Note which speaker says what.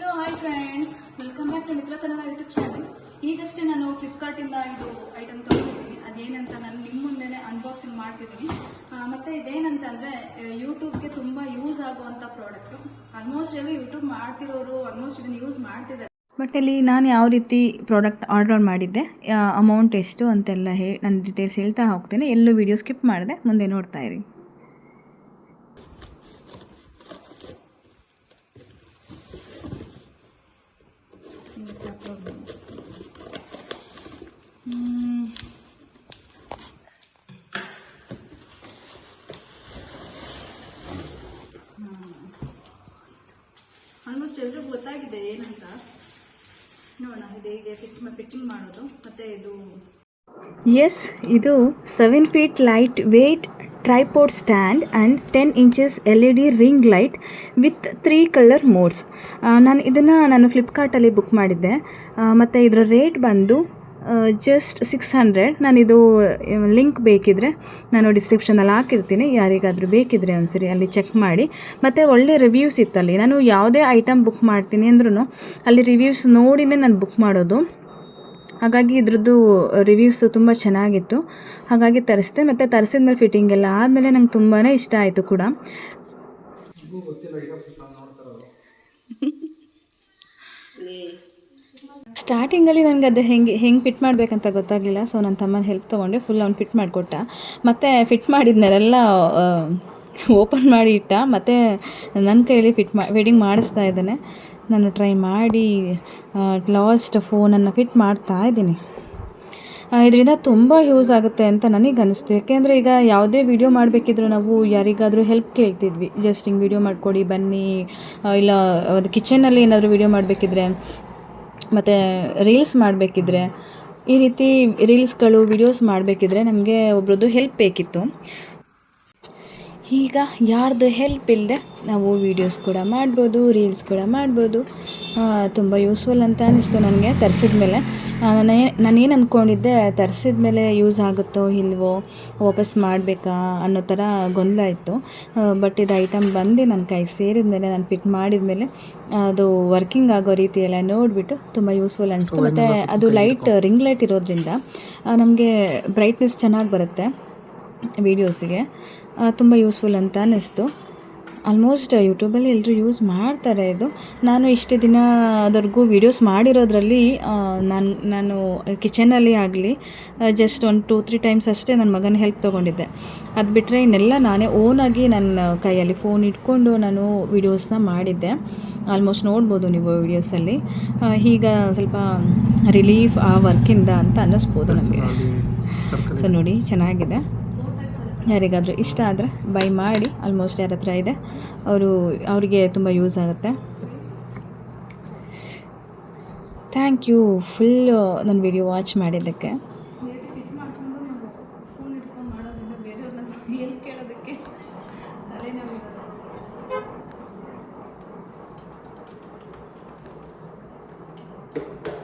Speaker 1: Hello hi friends welcome back to Mitra Kannada YouTube channel ಈಗಷ್ಟೇ ನಾನು ಫ್ಲಿಪ್ಕಾರ್ಟಿಂದ ಇದು item ತಗೊಂಡಿದ್ದೀನಿ. ಅದೇನಂತ ನಾನು ನಿಮ್ಮ ಮುಂದೆನೇ ಅನ್ಬಾಕ್ಸಿಂಗ್ ಮಾಡ್ತಿದ್ದೀನಿ. ಮತ್ತೆ ಮತ್ತೆ ಇದೇನಂತಂದರೆ ಯೂಟ್ಯೂಬ್ಗೆ ತುಂಬ ಯೂಸ್ ಆಗುವಂಥ ಪ್ರಾಡಕ್ಟು ಆಲ್ಮೋಸ್ಟ್ ಎಲ್ಲ ಯೂಟ್ಯೂಬ್ ಮಾಡ್ತಿರೋರು ಆಲ್ಮೋಸ್ಟ್ ಇದನ್ನು ಯೂಸ್ ಮಾಡ್ತಿದ್ದಾರೆ.
Speaker 2: ಬಟ್ ಇಲ್ಲಿ ನಾನು ಯಾವ ರೀತಿ ಪ್ರಾಡಕ್ಟ್ ಆರ್ಡರ್ ಮಾಡಿದ್ದೆ ಅಮೌಂಟ್ ಎಷ್ಟು ಅಂತೆಲ್ಲ ಹೇಳಿ ನಾನು ಡೀಟೇಲ್ಸ್ ಹೇಳ್ತಾ ಹೋಗ್ತೇನೆ. ಎಲ್ಲೂ ವೀಡಿಯೋ ಸ್ಕಿಪ್ ಮಾಡಿದೆ ಮುಂದೆ ನೋಡ್ತಾ ಇರಿ.
Speaker 1: ಆಲ್ಮೋಸ್ಟ್ ಎಲ್ರಿಗೂ ಗೊತ್ತಾಗಿದೆ, ಏನಂತ? ನೋಡೋಣ, ಇದು ಹೀಗೆ ಫಿಟ್ ಫಿಟ್ಟಿಂಗ್ ಮಾಡೋದು ಇದು
Speaker 2: ಎಸ್ ಇದು seven feet lightweight tripod stand and ten inches L E D ring light with three colour modes ನಾನು ಇದನ್ನು ನಾನು ಫ್ಲಿಪ್ಕಾರ್ಟಲ್ಲಿ ಬುಕ್ ಮಾಡಿದ್ದೆ. ಮತ್ತು ಇದರ ರೇಟ್ ಬಂದು ಜಸ್ಟ್ ಸಿಕ್ಸ್ ಹಂಡ್ರೆಡ್ ನಾನಿದು ಲಿಂಕ್ ಬೇಕಿದ್ದರೆ ನಾನು ಡಿಸ್ಕ್ರಿಪ್ಷನಲ್ಲಿ ಹಾಕಿರ್ತೀನಿ. ಯಾರಿಗಾದರೂ ಬೇಕಿದ್ರೆ ಒಂದ್ಸರಿ ಅಲ್ಲಿ ಚೆಕ್ ಮಾಡಿ. ಮತ್ತು ಒಳ್ಳೆ ರಿವ್ಯೂಸ್ ಇತ್ತಲ್ಲಿ. ನಾನು ಯಾವುದೇ ಐಟಮ್ ಬುಕ್ ಮಾಡ್ತೀನಿ ಅಂದ್ರೂ ಅಲ್ಲಿ ರಿವ್ಯೂಸ್ ನೋಡಿನೇ ನಾನು ಬುಕ್ ಮಾಡೋದು. ಹಾಗಾಗಿ ಇದ್ರದ್ದು ರಿವ್ಯೂಸು ತುಂಬ ಚೆನ್ನಾಗಿತ್ತು. ಹಾಗಾಗಿ ತರಿಸಿದೆ. ಮತ್ತು ತರಿಸಿದ ಮೇಲೆ ಫಿಟ್ಟಿಂಗ್ ಎಲ್ಲ ಆದಮೇಲೆ ನಂಗೆ ತುಂಬಾ ಇಷ್ಟ ಆಯಿತು ಕೂಡ. ಸ್ಟಾರ್ಟಿಂಗಲ್ಲಿ ನನಗೆ ಅದು ಹೆಂಗೆ ಹೆಂಗೆ ಫಿಟ್ ಮಾಡಬೇಕಂತ ಗೊತ್ತಾಗಲಿಲ್ಲ. ಸೊ ನನ್ನ ತಮ್ಮನ ಹೆಲ್ಪ್ ತೊಗೊಂಡೆ ಫುಲ್ ಅವ್ನು ಫಿಟ್ ಮಾಡಿಕೊಟ್ಟ. ಮತ್ತು ಫಿಟ್ ಮಾಡಿದ್ನೆಲ್ಲ ಓಪನ್ ಮಾಡಿ ಇಟ್ಟ. ಮತ್ತು ನನ್ನ ಕೈಯಲ್ಲಿ ಫಿಟ್ ಮಾ ವೆಡ್ಡಿಂಗ್ ಮಾಡಿಸ್ತಾ ಇದ್ದಾನೆ. ನಾನು ಟ್ರೈ ಮಾಡಿ ಲಾಸ್ಟ್ ಫೋನನ್ನು ಫಿಟ್ ಮಾಡ್ತಾ ಇದ್ದೀನಿ. ಇದರಿಂದ ತುಂಬ ಯೂಸ್ ಆಗುತ್ತೆ ಅಂತ ನನಗೆ ಅನಿಸ್ತು. ಯಾಕೆಂದರೆ ಈಗ ಯಾವುದೇ ವಿಡಿಯೋ ಮಾಡಬೇಕಿದ್ರು ನಾವು ಯಾರಿಗಾದರೂ ಹೆಲ್ಪ್ ಕೇಳ್ತಿದ್ವಿ. ಜಸ್ಟ್ ಹಿಂಗೆ ವಿಡಿಯೋ ಮಾಡಿಕೊಡಿ, ಬನ್ನಿ ಇಲ್ಲ, ಅದು ಕಿಚನಲ್ಲಿ ಏನಾದರೂ ವಿಡಿಯೋ ಮಾಡಬೇಕಿದ್ರೆ ಮತ್ತು ರೀಲ್ಸ್ ಮಾಡಬೇಕಿದ್ರೆ ಈ ರೀತಿ ರೀಲ್ಸ್ಗಳು ವಿಡಿಯೋಸ್ ಮಾಡಬೇಕಿದ್ರೆ ನಮಗೆ ಒಬ್ರದ್ದು ಹೆಲ್ಪ್ ಬೇಕಿತ್ತು. ಈಗ ಯಾರ್ದು ಹೆಲ್ಪ್ ಇಲ್ಲದೆ ನಾವು ವೀಡಿಯೋಸ್ ಕೂಡ ಮಾಡ್ಬೋದು ರೀಲ್ಸ್ ಕೂಡ ಮಾಡ್ಬೋದು. ತುಂಬ ಯೂಸ್ಫುಲ್ ಅಂತ ಅನ್ನಿಸ್ತು ನನಗೆ ತರಿಸಿದ ಮೇಲೆ. ನಾನು ನಾನೇನು ಅಂದ್ಕೊಂಡಿದ್ದೆ ತರಿಸಿದ ಮೇಲೆ ಯೂಸ್ ಆಗುತ್ತೋ ಇಲ್ವೋ ವಾಪಸ್ ಮಾಡಬೇಕಾ ಅನ್ನೋ ಥರ ಗೊಂದಲ ಇತ್ತು ಬಟ್ ಇದು ಐಟಮ್ ಬಂದು ನನ್ನ ಕೈಗೆ ಸೇರಿದ ಮೇಲೆ ನಾನು ಫಿಟ್ ಮಾಡಿದ ಮೇಲೆ ಅದು ವರ್ಕಿಂಗ್ ಆಗೋ ರೀತಿ ಎಲ್ಲ ನೋಡಿಬಿಟ್ಟು ತುಂಬ ಯೂಸ್ಫುಲ್ ಅನಿಸ್ತು. ಮತ್ತು ಅದು ಲೈಟ್ ರಿಂಗ್ ಲೈಟ್ ಇರೋದ್ರಿಂದ ನಮಗೆ ಬ್ರೈಟ್ನೆಸ್ ಚೆನ್ನಾಗಿ ಬರುತ್ತೆ ವೀಡಿಯೋಸಿಗೆ ತುಂಬ ಯೂಸ್ಫುಲ್ ಅಂತ ಅನ್ನಿಸ್ತು. ಆಲ್ಮೋಸ್ಟ್ ಯೂಟ್ಯೂಬಲ್ಲಿ ಎಲ್ಲರೂ ಯೂಸ್ ಮಾಡ್ತಾರೆ ಇದು. ನಾನು ಇಷ್ಟು ದಿನ ಅದರ್ಗೂ ವೀಡಿಯೋಸ್ ಮಾಡಿರೋದ್ರಲ್ಲಿ ನಾನು ನಾನು ಕಿಚನಲ್ಲಿ ಆಗಲಿ ಜಸ್ಟ್ ಒಂದು ಟೂ ತ್ರೀ ಟೈಮ್ಸ್ ಅಷ್ಟೇ ನನ್ನ ಮಗನ ಹೆಲ್ಪ್ ತೊಗೊಂಡಿದ್ದೆ. ಅದು ಬಿಟ್ಟರೆ ಇನ್ನೆಲ್ಲ ನಾನೇ ಓನಾಗಿ ನನ್ನ ಕೈಯಲ್ಲಿ ಫೋನ್ ಇಟ್ಕೊಂಡು ನಾನು ವೀಡಿಯೋಸ್ನ ಮಾಡಿದ್ದೆ. ಆಲ್ಮೋಸ್ಟ್ ನೋಡ್ಬೋದು ನೀವು ವೀಡಿಯೋಸಲ್ಲಿ ಈಗ ಸ್ವಲ್ಪ ರಿಲೀಫ್ ಆ ವರ್ಕಿಂದ ಅಂತ ಅನ್ನಿಸ್ಬೋದು ನನಗೆ ಸೊ ನೋಡಿ ಚೆನ್ನಾಗಿದೆ. ಯಾರಿಗಾದರೂ ಇಷ್ಟ ಆದರೆ ಬೈ ಮಾಡಿ ಆಲ್ಮೋಸ್ಟ್ ಯಾರ ಹತ್ರ ಇದೆ, ಅವರು, ಅವರಿಗೆ ತುಂಬ ಯೂಸ್ ಆಗುತ್ತೆ ಥ್ಯಾಂಕ್ ಯು ಫುಲ್ಲು ನನ್ನ ವಿಡಿಯೋ ವಾಚ್ ಮಾಡಿದ್ದಕ್ಕೆ
Speaker 1: Thank you.